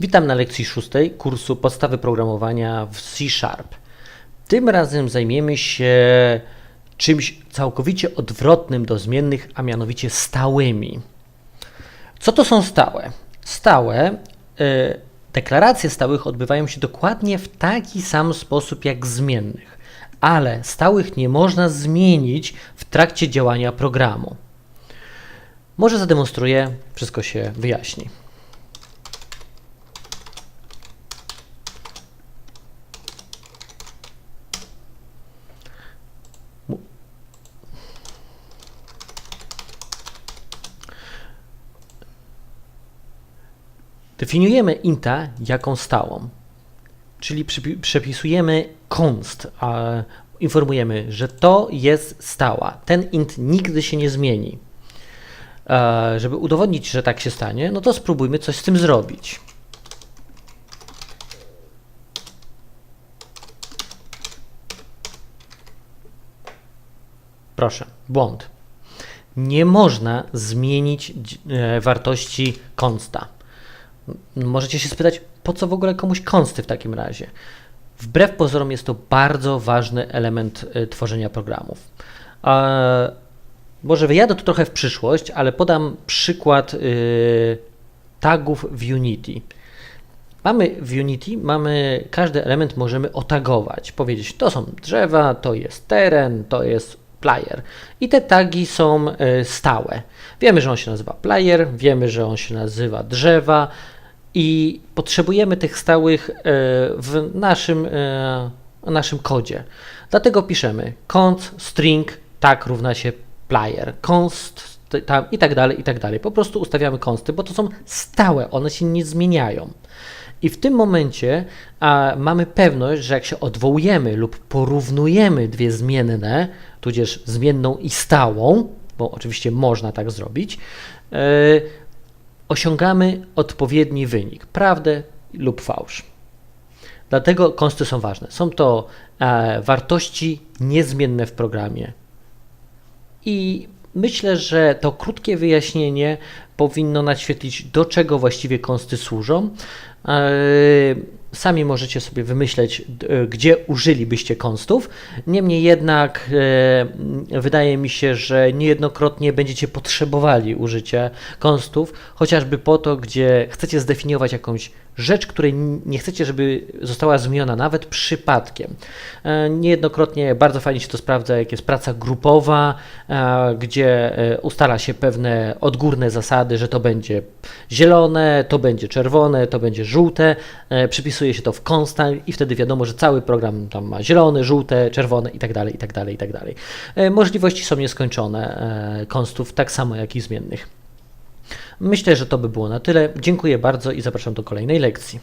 Witam na lekcji szóstej kursu podstawy programowania w C Sharp. Tym razem zajmiemy się czymś całkowicie odwrotnym do zmiennych, a mianowicie stałymi. Co to są stałe? Stałe, y, deklaracje stałych odbywają się dokładnie w taki sam sposób jak zmiennych, ale stałych nie można zmienić w trakcie działania programu. Może zademonstruję, wszystko się wyjaśni. Definiujemy inta jako stałą, czyli przepisujemy const, a informujemy, że to jest stała. Ten int nigdy się nie zmieni. E, żeby udowodnić, że tak się stanie, no to spróbujmy coś z tym zrobić. Proszę, błąd. Nie można zmienić e, wartości consta. Możecie się spytać, po co w ogóle komuś konsty w takim razie? Wbrew pozorom jest to bardzo ważny element e, tworzenia programów. Może wyjadę tu trochę w przyszłość, ale podam przykład y, tagów w Unity. Mamy w Unity, mamy każdy element możemy otagować, powiedzieć, to są drzewa, to jest teren, to jest player. I te tagi są y, stałe. Wiemy, że on się nazywa player, wiemy, że on się nazywa drzewa i potrzebujemy tych stałych y, w naszym, y, naszym kodzie. Dlatego piszemy const string tag równa się player, const tam i tak dalej, i tak dalej. Po prostu ustawiamy konsty, bo to są stałe, one się nie zmieniają. I w tym momencie a, mamy pewność, że jak się odwołujemy lub porównujemy dwie zmienne, tudzież zmienną i stałą, bo oczywiście można tak zrobić, e, osiągamy odpowiedni wynik, prawdę lub fałsz. Dlatego konsty są ważne. Są to e, wartości niezmienne w programie. I myślę, że to krótkie wyjaśnienie powinno naświetlić, do czego właściwie konsty służą. E, Sami możecie sobie wymyśleć, e, gdzie użylibyście konstów. Niemniej jednak e, wydaje mi się, że niejednokrotnie będziecie potrzebowali użycia konstów, chociażby po to, gdzie chcecie zdefiniować jakąś rzecz, której nie chcecie, żeby została zmieniona nawet przypadkiem. E, Niejednokrotnie bardzo fajnie się to sprawdza, jak jest praca grupowa, e, gdzie e, ustala się pewne odgórne zasady, że to będzie zielone, to będzie czerwone, to będzie żółte. Przypisuje się to w konstant i wtedy wiadomo, że cały program tam ma zielone, żółte, czerwone i dalej, i dalej, i tak dalej. E, Możliwości są nieskończone konstów, tak samo jak i zmiennych. Myślę, że to by było na tyle. Dziękuję bardzo i zapraszam do kolejnej lekcji.